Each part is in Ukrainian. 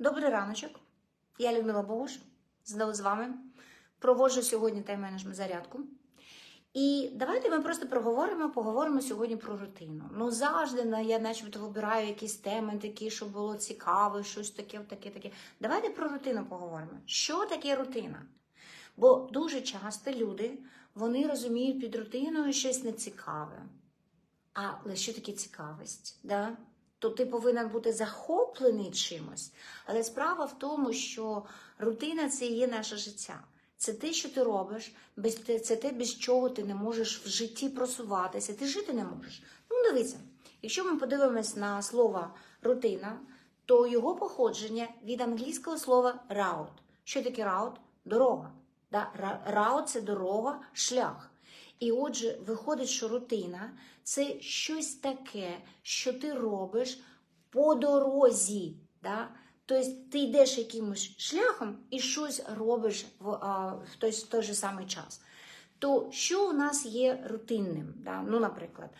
Добрий раночок. Я Людмила Богуш. Знову з вами. Проводжу сьогодні тайм-менеджмент зарядку. І давайте ми просто проговоримо, поговоримо сьогодні про рутину. Ну, завжди я начебто вибираю якісь теми такі, щоб було цікаво, щось таке, таке, таке. Давайте про рутину поговоримо. Що таке рутина? Бо дуже часто люди вони розуміють під рутиною щось нецікаве. Але що таке цікавість? Да? То ти повинен бути захоплений чимось. Але справа в тому, що рутина це є наше життя. Це те, що ти робиш, це те, без чого ти не можеш в житті просуватися. Ти жити не можеш. Ну, дивіться, якщо ми подивимось на слово рутина, то його походження від англійського слова route. Що таке route? Дорога. Да? Це дорога, шлях. І отже, виходить, що рутина це щось таке, що ти робиш по дорозі. Да? Тобто ти йдеш якимось шляхом і щось робиш в, а, в, той, в той же самий час. То що у нас є рутинним? Да? Ну, наприклад,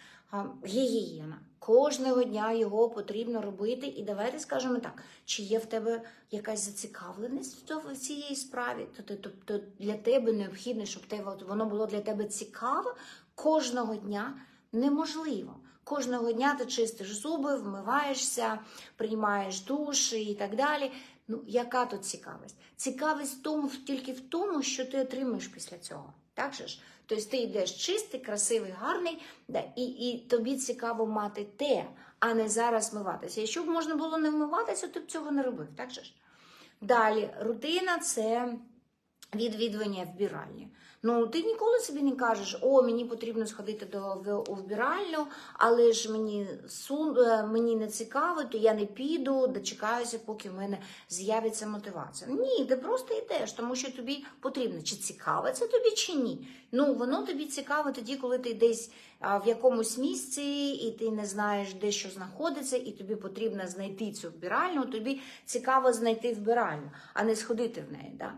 гігієна. Кожного дня його потрібно робити. І давайте скажемо так: чи є в тебе якась зацікавленість в цієї справі? То, то, то, то для тебе необхідно, щоб те, воно було для тебе цікаво кожного дня неможливо. Кожного дня ти чистиш зуби, вмиваєшся, приймаєш душ і так далі. Ну, яка тут цікавість? Цікавість в тому, тільки в тому, що ти отримуєш після цього. Так же ж? Тобто ти йдеш чистий, красивий, гарний, да, і, і тобі цікаво мати те, а не зараз вмиватися. Якщо б можна було не вмиватися, ти б цього не робив. Так же ж? Далі, рутина це відвідування вбиральні. Ну, ти ніколи собі не кажеш, о, мені потрібно сходити до вбиральню, але ж мені сун, е, мені не цікаво, то я не піду, дочекаюся, поки в мене з'явиться мотивація. Ні, ти просто йдеш, тому що тобі потрібно, чи цікаво це тобі, чи ні. Ну, воно тобі цікаво тоді, коли ти десь в якомусь місці, і ти не знаєш, де що знаходиться, і тобі потрібно знайти цю вбиральню, тобі цікаво знайти вбиральню, а не сходити в неї. Да?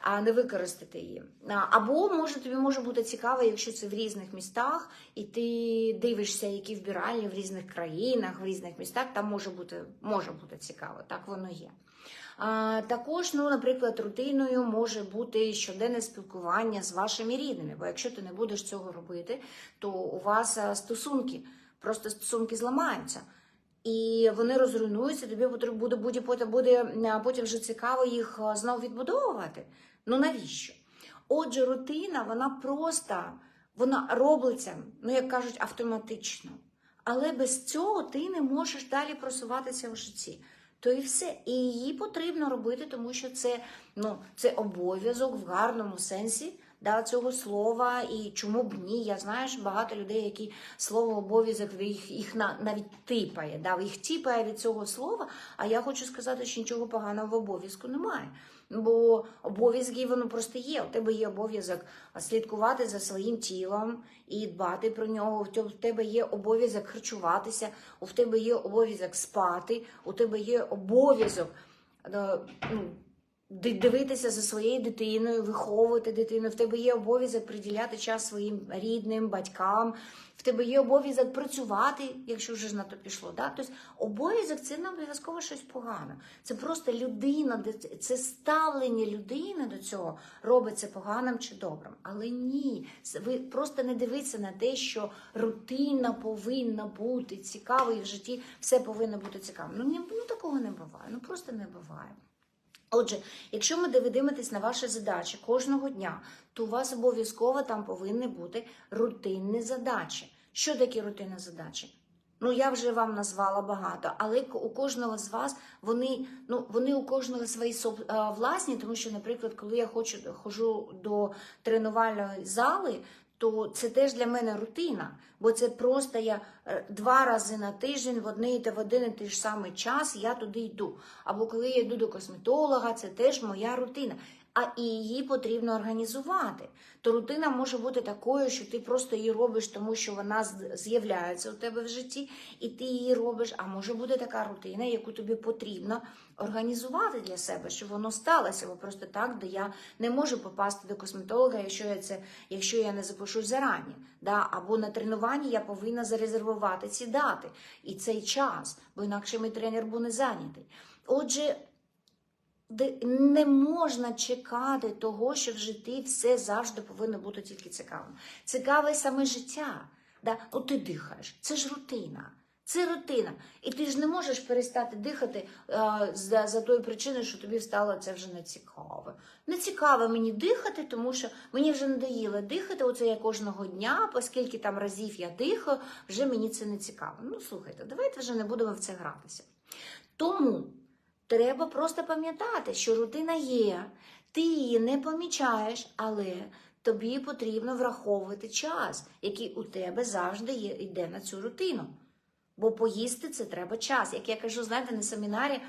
А не використати її. Або може тобі може бути цікаво, якщо це в різних містах, і ти дивишся, які вбиральні в різних країнах, в різних містах, там може бути, може бути цікаво, так воно є. Також, ну, наприклад, рутиною може бути щоденне спілкування з вашими рідними, бо якщо ти не будеш цього робити, то у вас стосунки, просто стосунки зламаються. І вони розруйнуються, тобі буде, буде, буде а, потім вже цікаво їх знову відбудовувати. Ну навіщо? Отже, рутина, вона просто вона робиться, ну як кажуть, автоматично. Але без цього ти не можеш далі просуватися в житті. То і все. І її потрібно робити, тому що це, ну, це обов'язок в гарному сенсі да, цього слова. І чому б ні? Я знаю, що багато людей, які слово обов'язок їх, їх на- навіть типає, да, їх тіпає від цього слова. А я хочу сказати, що нічого поганого в обов'язку немає. Бо обов'язки воно просто є. У тебе є обов'язок слідкувати за своїм тілом і дбати про нього. У тебе- є обов'язок харчуватися, у тебе є обов'язок спати, у тебе є обов'язок е, ну, дивитися за своєю дитиною, виховувати дитину. В тебе є обов'язок приділяти час своїм рідним, батькам. В тебе є обов'язок працювати, якщо вже ж на то пішло. Да? Тобто обов'язок це не обов'язково щось погане. Це просто людина, це ставлення людини до цього робить це поганим чи добрим. Але ні, ви просто не дивіться на те, що рутина повинна бути цікавою в житті, все повинно бути цікавим. Ну, ні, ну такого не буває. Ну просто не буває. Отже, якщо ми дивитись на ваші задачі кожного дня, то у вас обов'язково там повинні бути рутинні задачі. Що такі рутинні задачі? Ну, я вже вам назвала багато, але у кожного з вас вони, ну, вони у кожного свої а, власні, тому що, наприклад, коли я хочу ходжу до тренувальної зали, то це теж для мене рутина, бо це просто я е, два рази на тиждень в одне та в один і той ж самий час я туди йду. Або коли я йду до косметолога, це теж моя рутина. А і її потрібно організувати. То рутина може бути такою, що ти просто її робиш, тому що вона з'являється у тебе в житті, і ти її робиш. А може бути така рутина, яку тобі потрібно організувати для себе, щоб воно сталося. Бо просто так, де я не можу попасти до косметолога, якщо я це, якщо я не запишусь зарані. Да? Або на тренуванні я повинна зарезервувати ці дати і цей час, бо інакше мій тренер буде зайнятий. Отже, не можна чекати того, що в житті все завжди повинно бути тільки цікавим. Цікаве саме життя. Да? От ти дихаєш, це ж рутина. Це рутина. І ти ж не можеш перестати дихати е, за, за тою причиною, що тобі стало це вже не цікаве. Не цікаво мені дихати, тому що мені вже надоїло дихати. Оце я кожного дня, оскільки там разів я дихаю, вже мені це не цікаво. Ну слухайте, давайте вже не будемо в це гратися. Тому треба просто пам'ятати, що рутина є, ти її не помічаєш, але тобі потрібно враховувати час, який у тебе завжди є, йде на цю рутину. Бо поїсти це треба час. Як я кажу, знаєте, на семінарі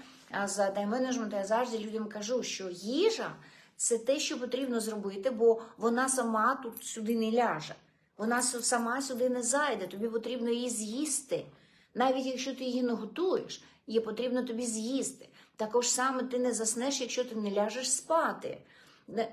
з тайм-менеджменту я завжди людям кажу, що їжа це те, що потрібно зробити, бо вона сама тут сюди не ляже. Вона сама сюди не зайде, тобі потрібно її з'їсти. Навіть якщо ти її не готуєш, її потрібно тобі з'їсти. Також саме ти не заснеш, якщо ти не ляжеш спати.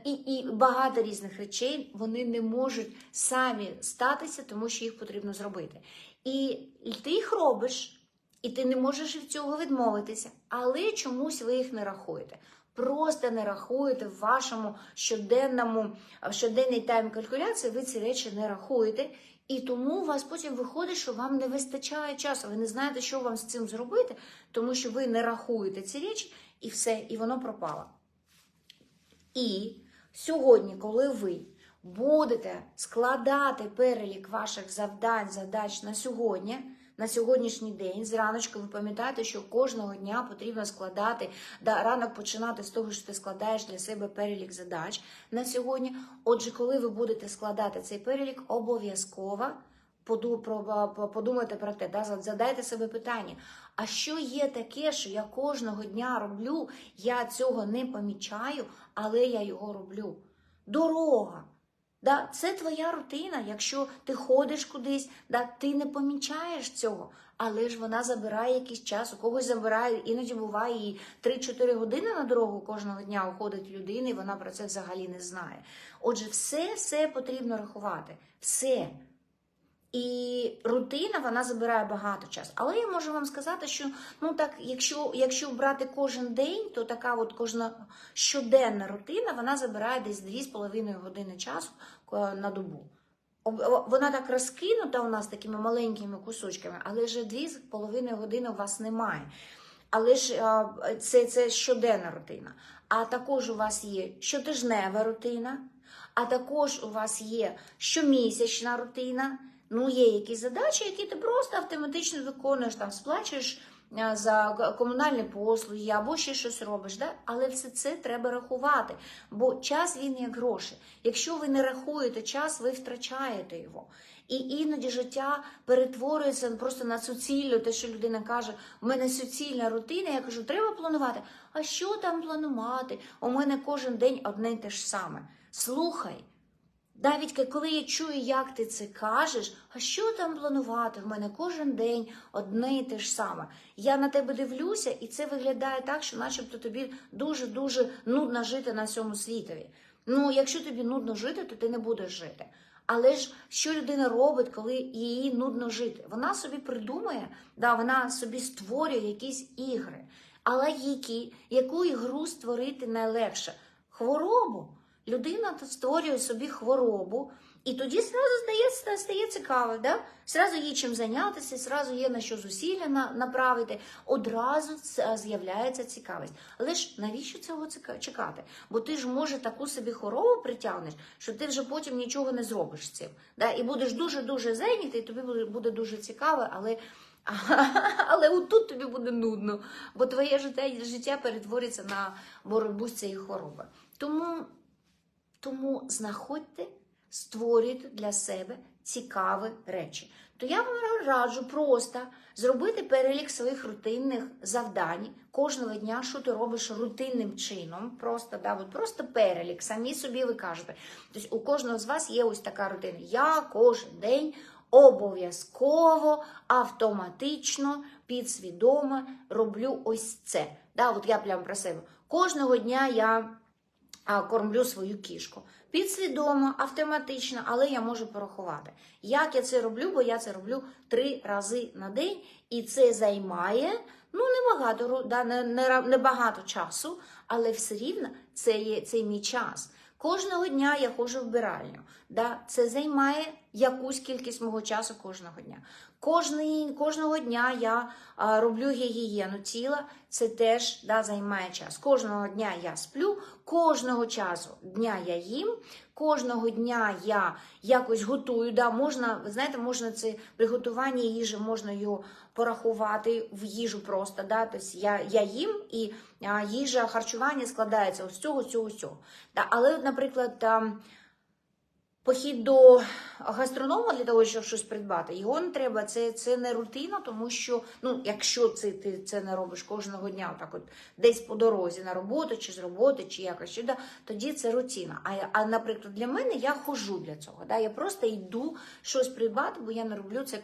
І, і багато різних речей вони не можуть самі статися, тому що їх потрібно зробити. І ти їх робиш, і ти не можеш від цього відмовитися, але чомусь ви їх не рахуєте. Просто не рахуєте в вашому щоденному щоденній тайм-калькуляції, ви ці речі не рахуєте. І тому у вас потім виходить, що вам не вистачає часу. Ви не знаєте, що вам з цим зробити, тому що ви не рахуєте ці речі, і все, і воно пропало. І сьогодні, коли ви будете складати перелік ваших завдань, задач на сьогодні, на сьогоднішній день, зраночку ви пам'ятаєте, що кожного дня потрібно складати, да, ранок починати з того, що ти складаєш для себе перелік задач на сьогодні. Отже, коли ви будете складати цей перелік, обов'язково подумайте про те, да, задайте себе питання. А що є таке, що я кожного дня роблю, я цього не помічаю, але я його роблю. Дорога. Да, це твоя рутина. Якщо ти ходиш кудись, да, ти не помічаєш цього, але ж вона забирає якийсь час, у когось забирає, іноді буває і 3-4 години на дорогу кожного дня уходить людина, і вона про це взагалі не знає. Отже, все, все потрібно рахувати. Все. І рутина вона забирає багато часу. Але я можу вам сказати, що ну так, якщо, якщо брати кожен день, то така от кожна щоденна рутина вона забирає десь 2,5 години часу на добу. Вона так розкинута у нас такими маленькими кусочками, але вже 2,5 години у вас немає. Але ж е, це, це щоденна рутина. А також у вас є щотижнева рутина, а також у вас є щомісячна рутина. Ну, є якісь задачі, які ти просто автоматично виконуєш, там сплачуєш е, за комунальні послуги або ще щось робиш. Да? Але все це треба рахувати, бо час він як гроші. Якщо ви не рахуєте час, ви втрачаєте його. І іноді життя перетворюється просто на суцільну, те, що людина каже, у мене суцільна рутина, я кажу, треба планувати. А що там планувати? У мене кожен день одне й те ж саме. Слухай. Навіть коли я чую, як ти це кажеш, а що там планувати? В мене кожен день одне і те ж саме. Я на тебе дивлюся, і це виглядає так, що начебто тобі дуже-дуже нудно жити на цьому світові. Ну, якщо тобі нудно жити, то ти не будеш жити. Але ж що людина робить, коли їй нудно жити? Вона собі придумує, да, вона собі створює якісь ігри. Але які, яку ігру створити найлегше? Хворобу. Людина створює собі хворобу, і тоді зразу стає, стає цікаво, да? Зразу є чим зайнятися, зразу є на що зусилля на, направити. Одразу з'являється цікавість. Але ж навіщо цього чекати? Бо ти ж може таку собі хворобу притягнеш, що ти вже потім нічого не зробиш з цим. Да? І будеш дуже-дуже зайнятий, тобі буде дуже цікаво, але. Але отут тобі буде нудно, бо твоє життя, життя перетвориться на боротьбу з цією хворобою. Тому тому знаходьте, створюйте для себе цікаві речі. То я вам раджу просто зробити перелік своїх рутинних завдань кожного дня, що ти робиш рутинним чином. Просто да, от просто перелік, самі собі ви кажете. Тобто у кожного з вас є ось така рутина. Я кожен день обов'язково, автоматично, підсвідомо роблю ось це. Да, от я прямо про себе. Кожного дня я кормлю свою кішку. Підсвідомо, автоматично, але я можу порахувати. Як я це роблю, бо я це роблю три рази на день, і це займає Ну, небагато, да, не, не, небагато часу, але все рівно це є це мій час. Кожного дня я ходжу в вбиральню. Да, це займає якусь кількість мого часу кожного дня. Кожний, кожного дня я а, роблю гігієну тіла, це теж да, займає час. Кожного дня я сплю, кожного часу дня я їм, кожного дня я якось готую. Да, можна, знаєте, можна це приготування їжі, можна його порахувати в їжу просто. Да, тобто я, я їм і а, їжа, харчування складається з цього, з цього, з цього. Да, але, наприклад, там, похід до гастронома для того, щоб щось придбати, його не треба. Це, це не рутина, тому що ну, якщо це, ти це не робиш кожного дня, так от десь по дорозі на роботу, чи з роботи, чи якось чи, да, тоді це рутина. А, а наприклад, для мене я хожу для цього. Да, я просто йду щось придбати, бо я не роблю це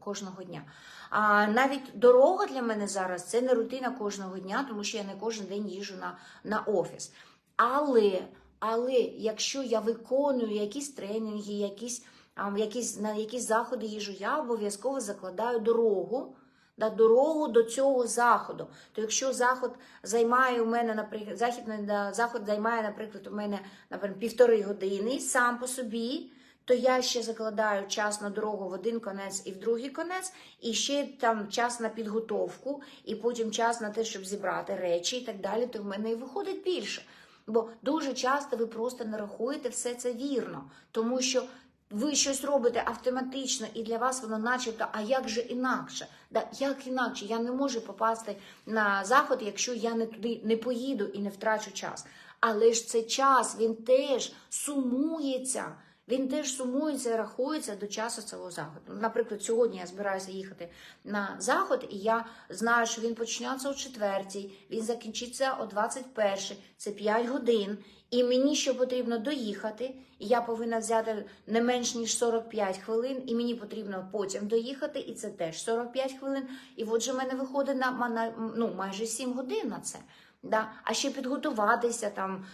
кожного дня. А навіть дорога для мене зараз це не рутина кожного дня, тому що я не кожен день їжу на, на офіс. Але, але якщо я виконую якісь тренінги, якісь, а, якісь, на якісь заходи їжу, я обов'язково закладаю дорогу. Да, дорогу до цього заходу. То якщо заход займає у мене, наприклад, захід, да, заход займає, наприклад, у мене наприклад, півтори години сам по собі, то я ще закладаю час на дорогу в один конець і в другий конець, і ще там час на підготовку, і потім час на те, щоб зібрати речі і так далі, то в мене і виходить більше. Бо дуже часто ви просто не рахуєте все це вірно, тому що ви щось робите автоматично, і для вас воно начебто, а як же інакше? Да, як інакше? Я не можу попасти на заход, якщо я не туди не поїду і не втрачу час. Але ж цей час він теж сумується. Він теж сумується рахується до часу цього заходу. Наприклад, сьогодні я збираюся їхати на заход, і я знаю, що він почнеться о четвертій, він закінчиться о 21, це 5 годин. І мені ще потрібно доїхати, і я повинна взяти не менш ніж 45 хвилин, і мені потрібно потім доїхати, і це теж 45 хвилин. І отже, в мене виходить на ну, майже 7 годин на це. Да? А ще підготуватися, там,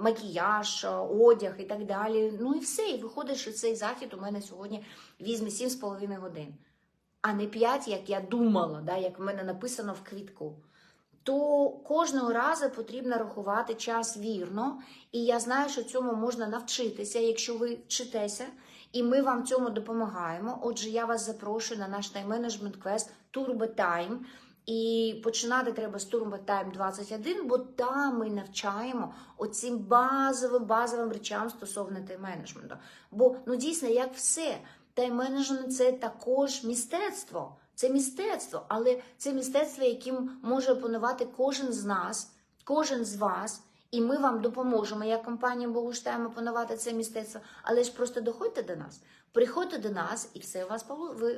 макіяж, одяг і так далі. Ну і все. І виходить, що цей захід у мене сьогодні візьме 7,5 годин, а не 5, як я думала, да? як в мене написано в квітку. То кожного разу потрібно рахувати час вірно, і я знаю, що цьому можна навчитися, якщо ви вчитеся, і ми вам цьому допомагаємо. Отже, я вас запрошую на наш тайм-менеджмент квест Turbo Time. І починати треба з Turbo Time 21, бо там ми навчаємо оцим базовим базовим речам стосовно тайм-менеджменту. Бо ну дійсно, як все, тайм-менеджмент це також мистецтво. Це мистецтво, але це мистецтво, яким може опанувати кожен з нас, кожен з вас, і ми вам допоможемо, як компанія Богуштайм, опанувати це мистецтво. Але ж просто доходьте до нас, приходьте до нас, і все у вас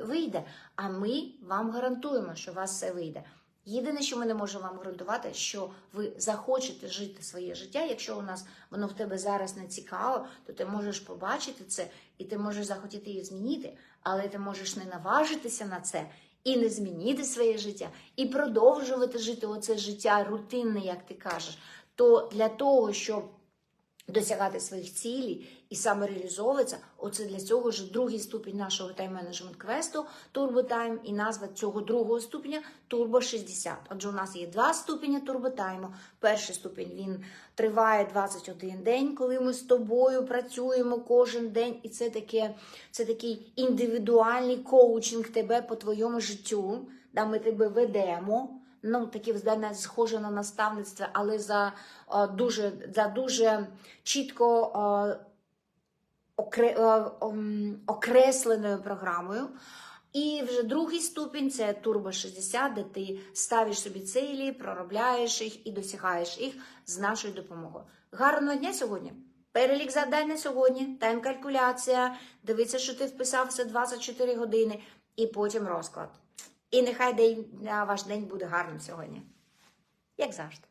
вийде. А ми вам гарантуємо, що у вас все вийде. Єдине, що ми не можемо вам гарантувати, що ви захочете жити своє життя. Якщо у нас воно в тебе зараз не цікаво, то ти можеш побачити це і ти можеш захотіти її змінити, але ти можеш не наважитися на це і не змінити своє життя, і продовжувати жити оце життя рутинне, як ти кажеш. То для того, щоб досягати своїх цілей і самореалізовуватися, оце для цього ж другий ступінь нашого тайм-менеджмент квесту Time і назва цього другого ступеня Turbo 60. Отже, у нас є два ступені Time. Перший ступінь він триває 21 день, коли ми з тобою працюємо кожен день, і це таке, це такий індивідуальний коучинг тебе по твоєму життю, де ми тебе ведемо ну, таке здання схоже на наставництво, але за е, дуже, за дуже чітко е, окре, е, ом, окресленою програмою. І вже другий ступінь це Turbo 60, де ти ставиш собі цілі, проробляєш їх і досягаєш їх з нашою допомогою. Гарного дня сьогодні! Перелік завдань на сьогодні, тайм-калькуляція, дивіться, що ти вписався 24 години, і потім розклад. І нехай день, ваш день буде гарним сьогодні. Як завжди.